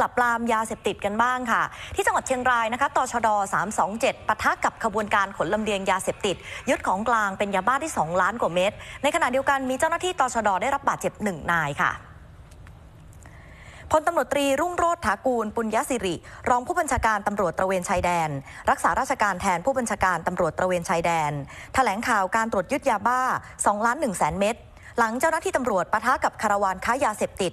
ปราบปรามยาเสพติดกันบ้างค่ะ ที่จังหวัดเชียงรายนะคะตชด 327ปะทะกับขบวนการขนลำเลียงยาเสพติด ยึดของกลางเป็นยาบ้าที่ 2 ล้านกว่าเม็ดในขณะเดียวกันมีเจ้าหน้าที่ตชดได้รับบาดเจ็บหนึ่งนายค่ะพลตำรวจตรีรุ่งโรธถากูล ปุญญสิริ รองผู้บัญชาการตำรวจตระเวนชายแดน รักษาราชการแทนผู้บัญชาการตำรวจตระเวนชายแดน แถลงข่าวการตรวจยึดยาบ้า2ล้าน1แสนเม็ดหลังเจ้าหน้าที่ตำรวจปะทะกับคาราวานค้ายาเสพติด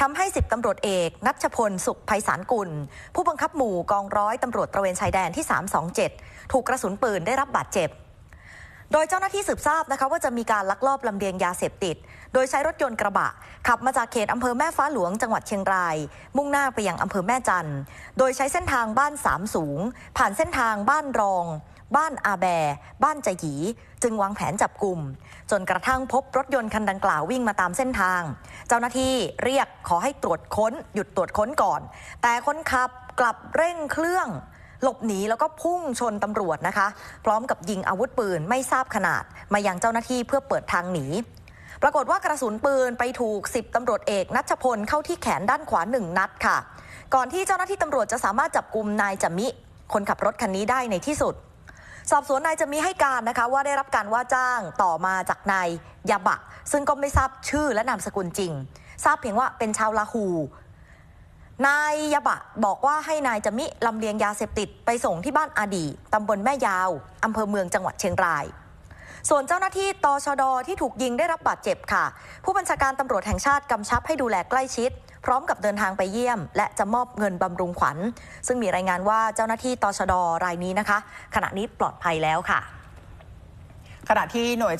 ทำให้ 10ตำรวจเอกนัชพลสุขภัยสารกุล ผู้บังคับหมู่กองร้อยตำรวจตระเวนชายแดนที่ 327 ถูกกระสุนปืนได้รับบาดเจ็บ โดยเจ้าหน้าที่สืบทราบนะคะว่าจะมีการลักลอบลำเลียงยาเสพติด โดยใช้รถยนต์กระบะ ขับมาจากเขตอำเภอแม่ฟ้าหลวงจังหวัดเชียงราย มุ่งหน้าไปยังอำเภอแม่จันโดยใช้เส้นทางบ้านสามสูง ผ่านเส้นทางบ้านรอง บ้านอาแบ บ้านใจหยีจึงวางแผนจับกลุ่ม จนกระทั่งพบรถยนต์คันดังกล่าววิ่งมาตามเส้นทาง เจ้าหน้าที่เรียกขอให้ตรวจค้น หยุดตรวจค้นก่อน แต่คนขับกลับเร่งเครื่องหลบหนีแล้วก็พุ่งชนตำรวจนะคะ พร้อมกับยิงอาวุธปืนไม่ทราบขนาด มายังเจ้าหน้าที่เพื่อเปิดทางหนี ปรากฏว่ากระสุนปืนไปถูก 10ตำรวจเอกนัชพลเข้าที่แขนด้านขวาหนึ่งนัดค่ะ ก่อนที่เจ้าหน้าที่ตำรวจจะสามารถจับกลุ่มนายจมิ คนขับรถคันนี้ได้ในที่สุด สอบสวนนายจะมีให้การนะคะว่าได้รับการว่าจ้างต่อมาจากนายยาบะ ซึ่งก็ไม่ทราบชื่อและนามสกุลจริง ทราบเพียงว่าเป็นชาวลาหูนายยาบะบอกว่าให้นายจะมิลำเลียงยาเสพติดไปส่งที่บ้านอาดีตำบลแม่ยาวอำเภอเมืองจังหวัดเชียงราย ส่วนเจ้าหน้าที่ตชดที่ถูกยิงได้รับบาดเจ็บค่ะ ผู้บัญชาการตำรวจแห่งชาติกำชับให้ดูแลใกล้ชิด พร้อมกับเดินทางไปเยี่ยม และจะมอบเงินบำรุงขวัญ ซึ่งมีรายงานว่าเจ้าหน้าที่ตชดรายนี้นะคะ ขณะนี้ปลอดภัยแล้วค่ะ ขณะที่หน่วย